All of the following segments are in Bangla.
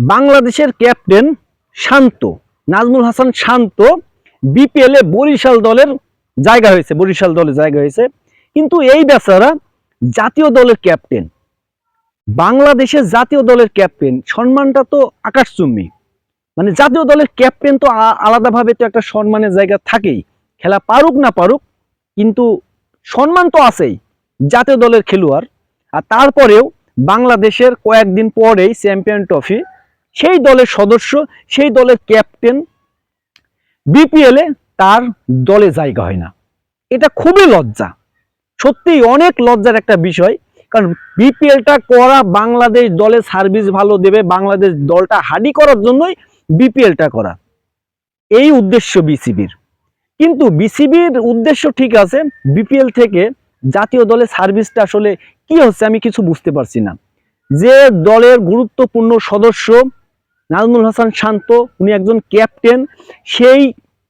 বাংলাদেশের ক্যাপ্টেন শান্ত, নাজমুল হাসান শান্ত বিপিএল বরিশাল দলের জায়গা হয়েছে, বরিশাল দলের জায়গা হয়েছে। কিন্তু এই বেচারা জাতীয় দলের ক্যাপ্টেন, বাংলাদেশের জাতীয় দলের ক্যাপ্টেন, সম্মানটা তো আকাশচুম্বী। মানে জাতীয় দলের ক্যাপ্টেন তো আলাদাভাবে তো একটা সম্মানের জায়গা থাকেই। খেলা পারুক না পারুক, কিন্তু সম্মান তো আছেই জাতীয় দলের খেলোয়াড়। আর তারপরেও বাংলাদেশের কয়েকদিন পরেই চ্যাম্পিয়ন ট্রফি সেই দলের সদস্য, সেই দলের ক্যাপ্টেন বিপিএলে তার দলে জায়গা হয় না। এটা খুবই লজ্জা। সত্যি অনেক লজ্জার একটা বিষয়, কারণ বিপিএলটা করা বাংলাদেশ দলে সার্ভিস ভালো দেবে, বাংলাদেশ দলটা হাডি করার জন্যই বিপিএলটা করা। এই উদ্দেশ্য বিসিবির কিন্তু বিসিবির উদ্দেশ্য ঠিক আছে বিপিএল থেকে জাতীয় দলের সার্ভিসটা আসলে কি হচ্ছে আমি কিছু বুঝতে পারছি না। যে দলের গুরুত্বপূর্ণ সদস্য নাজমুল হাসান শান্ত, উনি একজন ক্যাপ্টেন সেই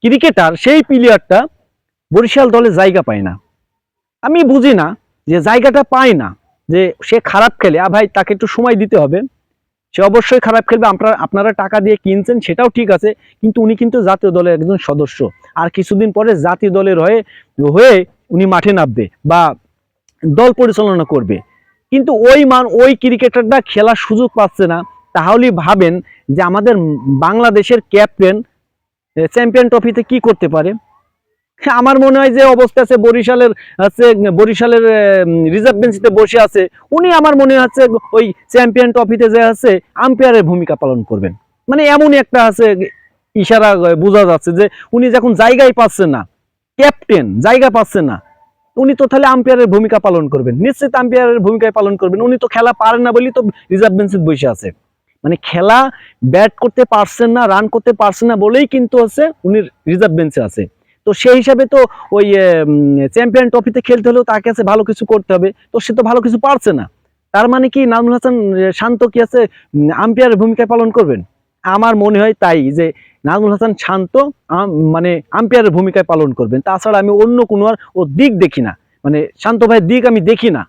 ক্রিকেটার সেই প্লেয়ারটা বরিশাল দলে জায়গা পায় না। আমি বুঝি না যে জায়গাটা পায় না, যে সে খারাপ খেলে। আ ভাই, তাকে একটু সময় দিতে হবে। সে অবশ্যই খারাপ খেলবে আপনারা আপনারা টাকা দিয়ে কিনছেন, সেটাও ঠিক আছে, কিন্তু উনি কিন্তু জাতীয় দলের একজন সদস্য। আর কিছুদিন পরে জাতীয় দলের হয়ে হয়ে উনি মাঠে নামবে বা দল পরিচালনা করবে। কিন্তু ওই মান, ওই ক্রিকেটারটা খেলার সুযোগ পাচ্ছে না। তাহলেই ভাবেন যে আমাদের বাংলাদেশের ক্যাপ্টেন চ্যাম্পিয়ন ট্রফিতে কি করতে পারে? হ্যাঁ, আমার মনে হয় যে অবস্থা আছে বরিশালের আছে বরিশালের রিজার্ভ বেঞ্চিতে বসে আছে। উনি আমার মনে হচ্ছে ওই চ্যাম্পিয়ন ট্রফিতে যে আছে আম্পায়ারের ভূমিকা পালন করবেন। মানে এমনই একটা আছে ইশারা বোঝা যাচ্ছে যে উনি যখন জায়গায় পাচ্ছেন না ক্যাপ্টেন জায়গা পাচ্ছেন না উনি তো তাহলে আম্পায়ারের ভূমিকা পালন করবেন। নিশ্চিত আম্পায়ারের ভূমিকায় পালন করবেন। উনি তো খেলা পারেন না বলেই তো রিজার্ভ বেঞ্চে বসে আছে। মানে খেলা ব্যাট করতে পারছেন না রান করতে পারছেন না বলেই কিন্তু হচ্ছে উনি রিজার্ভ বেঞ্চে আছে। তো সেই হিসাবে তো ওই চ্যাম্পিয়ন ট্রফিতে খেলতে হলেও তার কাছে ভালো কিছু করতে হবে, তো সে তো ভালো কিছু পারছে না। তার মানে কি নাজমুল হাসান শান্ত কি আছে আম্পায়ারের ভূমিকা পালন করবেন? আমার মনে হয় তাই যে নাজমুল হাসান শান্ত মানে আম্পায়ারের ভূমিকায় পালন করবেন। তাছাড়া আমি অন্য কোনো আর ও দিক দেখি না। মানে শান্ত ভাইয়ের দিক আমি দেখি না।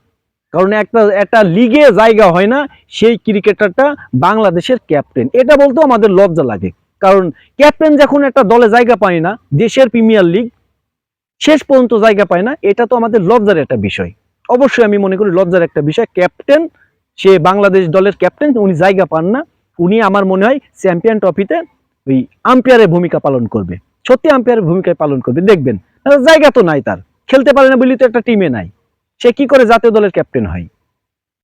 কারণ একটা একটা লিগে জায়গা হয় না, সেই ক্রিকেটারটা বাংলাদেশের ক্যাপ্টেন এটা বলতেও আমাদের লজ্জা লাগে। কারণ ক্যাপ্টেন যখন একটা দলে জায়গা পায় না, দেশের প্রিমিয়ার লিগ শেষ পর্যন্ত জায়গা পায় না, এটা তো আমাদের লজ্জার একটা বিষয়। অবশ্যই আমি মনে করি লজ্জার একটা বিষয়। ক্যাপ্টেন সে বাংলাদেশ দলের ক্যাপ্টেন উনি জায়গা পান না। উনি আমার মনে হয় চ্যাম্পিয়ন ট্রফিতে ওই আম্পায়ারের ভূমিকা পালন করবে। সত্যি আম্পায়ারের ভূমিকায় পালন করবে। দেখবেন জায়গা তো নাই তার। খেলতে পারে না বলি তো একটা টিমে নাই। সে কি করে জাতীয় দলের ক্যাপ্টেন হয়?